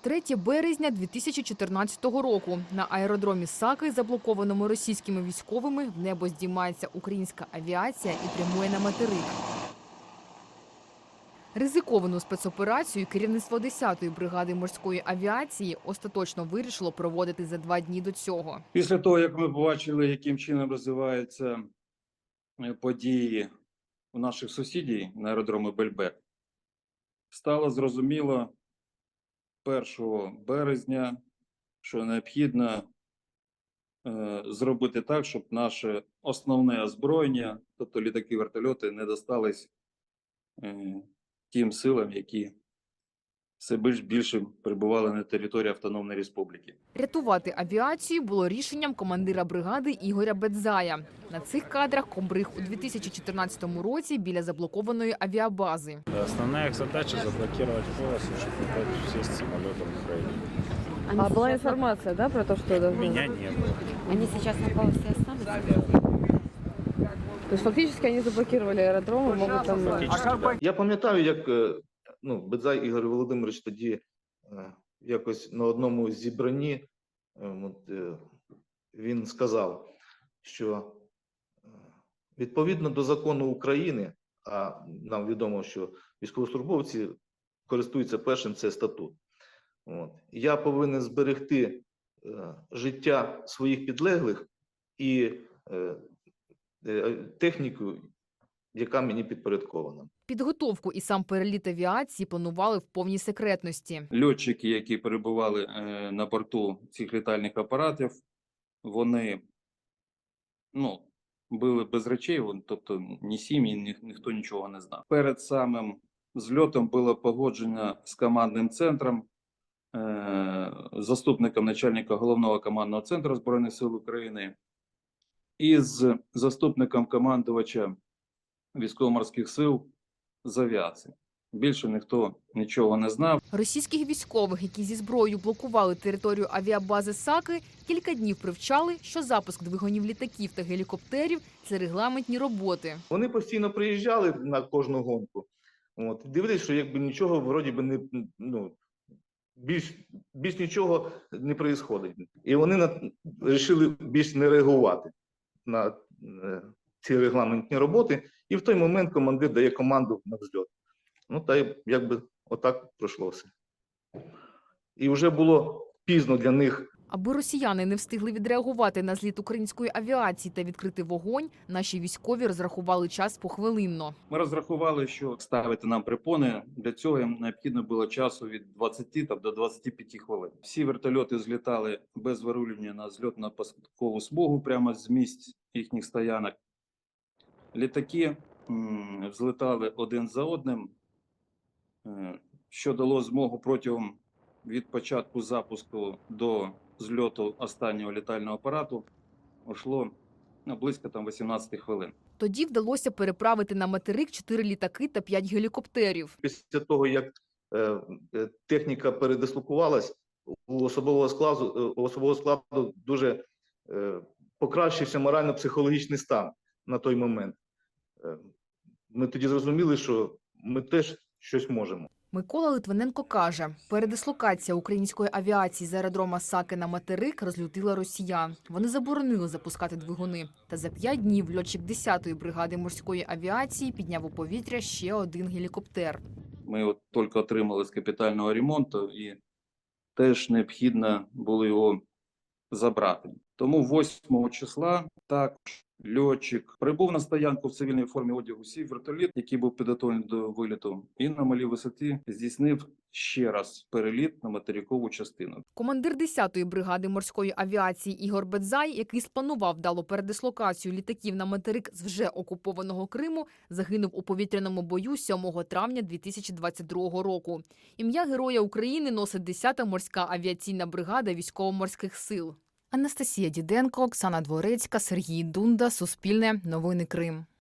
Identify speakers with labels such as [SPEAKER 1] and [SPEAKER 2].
[SPEAKER 1] 3 березня 2014 року на аеродромі Саки, заблокованому російськими військовими, в небо здіймається українська авіація і прямує на материк. Ризиковану спецоперацію керівництво 10-ї бригади морської авіації остаточно вирішило проводити за два дні до цього.
[SPEAKER 2] Після того, як ми побачили, яким чином розвиваються е, події у наших сусідів на аеродромі Бельбек, стало зрозуміло 1 березня, що необхідно е, зробити так, щоб наше основне озброєння, тобто літаки вертольоти, не достались е, тим силам, які все більш більше перебували на території Автономної Республіки.
[SPEAKER 1] Рятувати авіацію було рішенням командира бригади Ігоря Бедзая. На цих кадрах комбриг у 2014 році біля заблокованої авіабази.
[SPEAKER 3] Да, Основная их задача заблокировать полосу, чтобы не дать сесть самолетом в Украине.
[SPEAKER 4] А была информация, да, про то, что должны-
[SPEAKER 3] Меня не было.
[SPEAKER 5] Они сейчас на полосе останутся?
[SPEAKER 4] То есть фактически они заблокировали аэродром и могут там...
[SPEAKER 3] Фактически, да.
[SPEAKER 6] Я пам'ятаю, як е, ну, Бедзай Ігор Володимирович тоді е, якось на одному зібранні е, от, е, він сказав, що відповідно до закону України, а нам відомо, що військовослужбовці користуються першим це статут. От, я повинен зберегти е, життя своїх підлеглих і е, е, техніку, яка мені підпорядкована.
[SPEAKER 1] Підготовку і сам переліт авіації планували в повній секретності.
[SPEAKER 2] Льотчики, які перебували е, на борту цих літальних апаратів, вони ну, були без речей, тобто ні сім'ї, ні, ніхто нічого не знав. Перед самим зльотом було погоджено з командним центром, е, заступником начальника головного командного центру Збройних сил України і з заступником командувача військово-морських сил з авіації. Більше ніхто нічого не знав.
[SPEAKER 1] Російських військових, які зі зброєю блокували територію авіабази Саки, кілька днів привчали, що запуск двигунів літаків та гелікоптерів це регламентні роботи.
[SPEAKER 6] Вони постійно приїжджали на кожну гонку. От, дивились, що якби нічого вроді би не ну, більш, більш нічого не відбувається. І вони на, вирішили більш не реагувати на е, ці регламентні роботи. І в той момент командир дає команду на взльот. Ну, та й якби отак пройшло все. І вже було пізно для них
[SPEAKER 1] Аби росіяни не встигли відреагувати на зліт української авіації та відкрити вогонь, наші військові розрахували час похвилинно.
[SPEAKER 2] Ми розрахували, що ставити нам припони для цього їм необхідно було часу від 20 там, до 25 хвилин. Всі вертольоти злітали без вирулювання на зльотно посадкову смугу прямо з місць їхніх стоянок. Літаки взлетали один за одним, е, що дало змогу протягом від початку запуску до зльоту останнього літального апарату йшло близько там 18 хвилин.
[SPEAKER 1] Тоді вдалося переправити на материк чотири літаки та п'ять гелікоптерів.
[SPEAKER 6] після того, як е, е, техніка передислокувалась, у особового складу, у особового складу дуже е, покращився морально-психологічний стан на той момент. Е, ми тоді зрозуміли, що ми теж щось можемо.
[SPEAKER 1] Микола Литвиненко каже, передислокація української авіації з аеродрома Саки на материк розлютила росіян. Вони заборонили запускати двигуни. Та за п'ять днів льотчик 10-ї бригади морської авіації підняв у повітря ще один гелікоптер.
[SPEAKER 2] Ми от тільки отримали з капітального ремонту і теж необхідно було його забрати. Тому 8 числа також льотчик прибув на стоянку в цивільній формі одягу сів вертоліт, який був підготовлений до виліту, і на малій висоті здійснив ще раз переліт на материкову частину.
[SPEAKER 1] Командир 10-ї бригади морської авіації Ігор Бедзай, який спланував вдалу передислокацію літаків на материк з вже окупованого Криму, загинув у повітряному бою 7 травня 2022 року. Ім'я Героя України носить 10-та морська авіаційна бригада військово-морських сил. Анастасія Діденко, Оксана Дворецька, Сергій Дунда, Суспільне, Новини Крим.